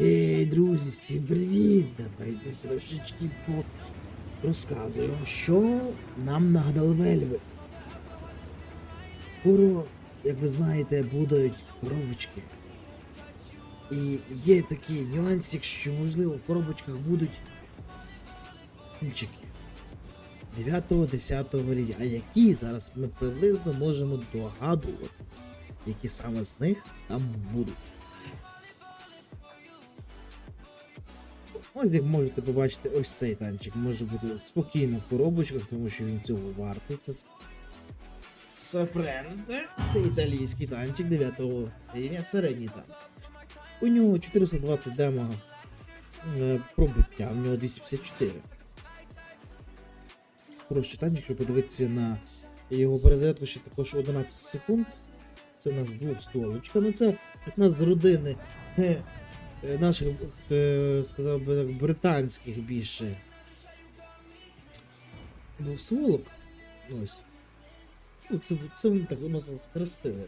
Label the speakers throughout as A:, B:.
A: Ей, друзі, всім привіт! Давайте трошечки розказуємо, що нам нагадали вельви. Скоро, як ви знаєте, будуть коробочки. І є такий нюансик, що можливо в коробочках будуть кінчики 9-10 рівня. А які зараз ми приблизно можемо догадуватись, які саме з них там будуть. Ось як можете побачити, ось цей танчик може бути спокійно в коробочках, тому що він цього вартий. Це Сапренте. Це італійський танчик 9 рівня, середній танк. У нього 420 демага е, пробиття, у нього 254. Хороший танчик, якщо подивитися на його перезарядку, ще також 11 секунд. Це у нас двохстволочка. Ну це нас з родини е, наших, е, сказав би так, британських більше. Двохстволок. Ось. Ну, це, це вони так воно схрестили.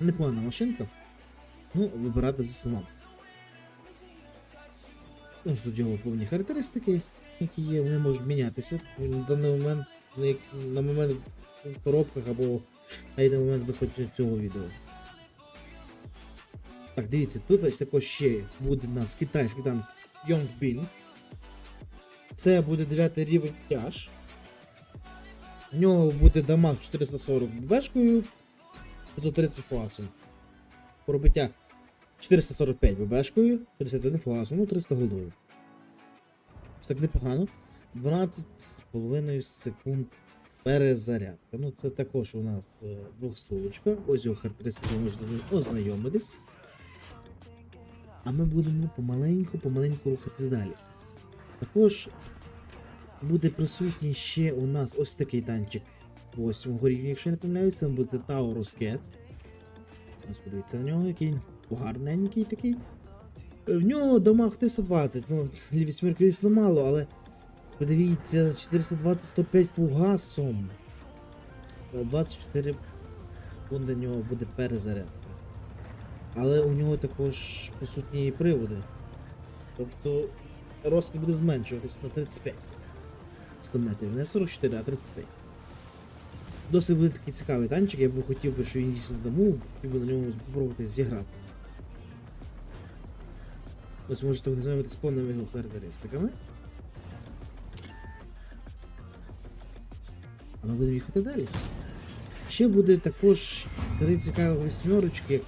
A: Непогана машинка. Ну, вибирати за сумом. Ось тут його повні характеристики, які є, вони можуть мінятися. На даний момент, на, момент в коробках або на момент виходить цього відео. Так, дивіться, тут також ще буде у нас китайський танк Yongbin. Це буде 9 рівень тяж. У нього буде дамаг 440 бешкою, 530 фуасом. Пробиття 445 ББшкою, 61 фуасом, ну 300 голдою. Так непогано. 12,5 секунд перезарядка. Ну це також у нас е, двохстолочка. Ось його характеристики можете ознайомитись. А ми будемо помаленьку, помаленьку рухатись далі. Також буде присутній ще у нас ось такий танчик 8 рівня, якщо я не помиляюся, це буде Cat. Ось подивіться на нього, який гарненький такий. В нього дамаг 320, ну, для вісьмірки, звісно, мало, але подивіться, 420 105 фугасом. Е, 24 секунди нього буде перезарядка. Але у нього також присутні і приводи. Тобто розкид буде зменшуватись на 35. 100 метрів, не 44, а 35. Досить буде такий цікавий танчик, я б хотів би, що він дійсно дамо, хотів би на ньому спробувати зіграти. Ось можете ознайомитися з повними його характеристиками. А ми будемо їхати далі. Ще буде також три цікаві восьмерочки, як,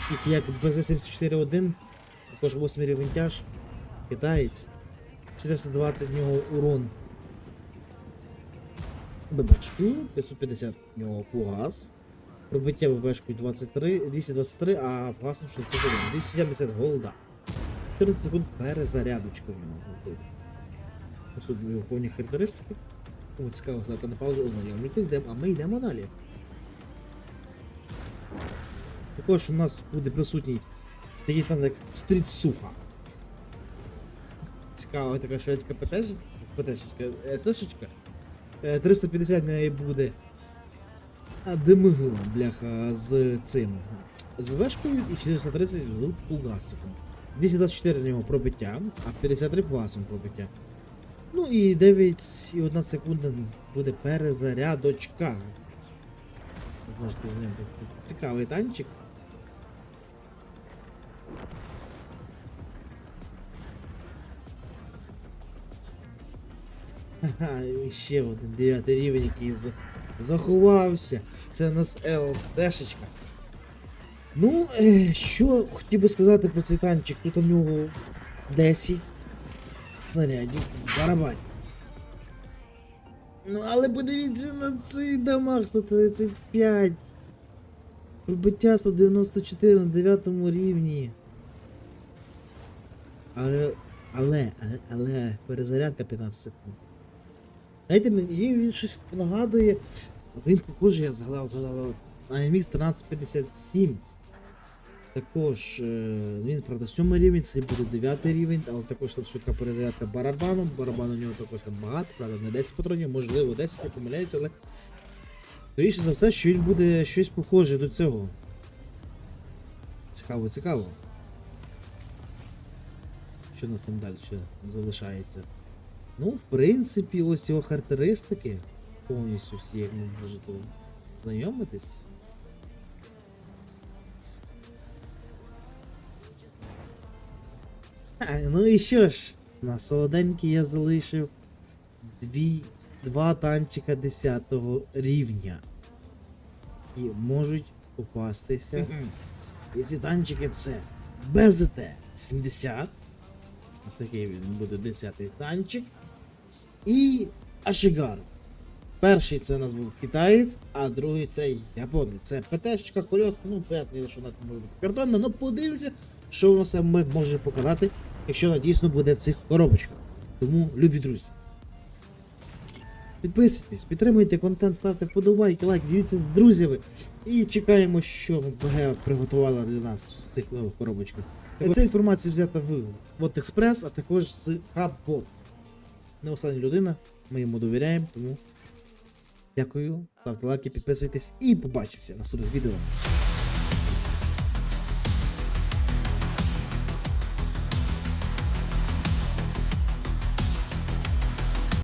A: таких як БЗ-74-1, також 8 рівень тяж, китаєць, 420 в нього урон ББшкою, 550 в нього фугас, пробиття ББшкою 23, 223, а фугасом 61, 270 голда. 14 секунд перезарядочка в нього виходить. Ось тут його повні характеристики. Кому цікаво стати на паузу, ознайомлюйтесь, а ми йдемо далі. Також у нас буде присутній такий там стрітсуха. Цікава така шведська Е, 350 в неї буде ДМГ, бляха, з цим. З ВВшкою і 430 з фугасиком. 224 в нього пробиття, а 53 фугасом пробиття. Ну і 9,1 секунда буде перезарядочка. Цікавий танчик. І ще один дев'ятий рівень, який заховався. Це у нас ЛТшечка. Ну, е, що хотів би сказати про цей танчик. Тут у нього 10 снарядів барабань. Ну, але подивіться на цей дамаг 135. Пробиття 194 на 9 рівні. Але, але, але, перезарядка 15 секунд. Знаєте, мені він щось нагадує. Він похожий, я згадав, згадав на MX 1357. Також е, він, правда, 7 рівень, це буде 9 рівень, але також там швидка перезарядка барабаном. Барабан у нього також там багато, правда, не 10 патронів, можливо 10, не помиляється, але. Скоріше за все, що він буде щось похоже до цього. Цікаво, цікаво. Що у нас там далі залишається? Ну, в принципі, ось його характеристики. Повністю всі, як ви можете знайомитись. А, ну і що ж, на солоденький я залишив дві, два танчика 10 рівня. І можуть попастися. Ці танчики це БЗТ 70. Ось такий він буде 10-й танчик. І Ашигар. Перший це у нас був китаєць, а другий це японець. Це ПТшка, кольоса, ну, понятно, що вона може бути картонна, але подивимося, що воно саме може показати, якщо вона дійсно буде в цих коробочках. Тому, любі друзі. Підписуйтесь, підтримуйте контент, ставте вподобайки, лайк, діліться з друзями. І чекаємо, що МПГ приготувала для нас в цих нових коробочках. Ця інформація взята в Bot Експрес, а також з HubBot. Не остання людина, ми йому довіряємо, тому дякую, ставте лайки, підписуйтесь і побачимося в наступних відео.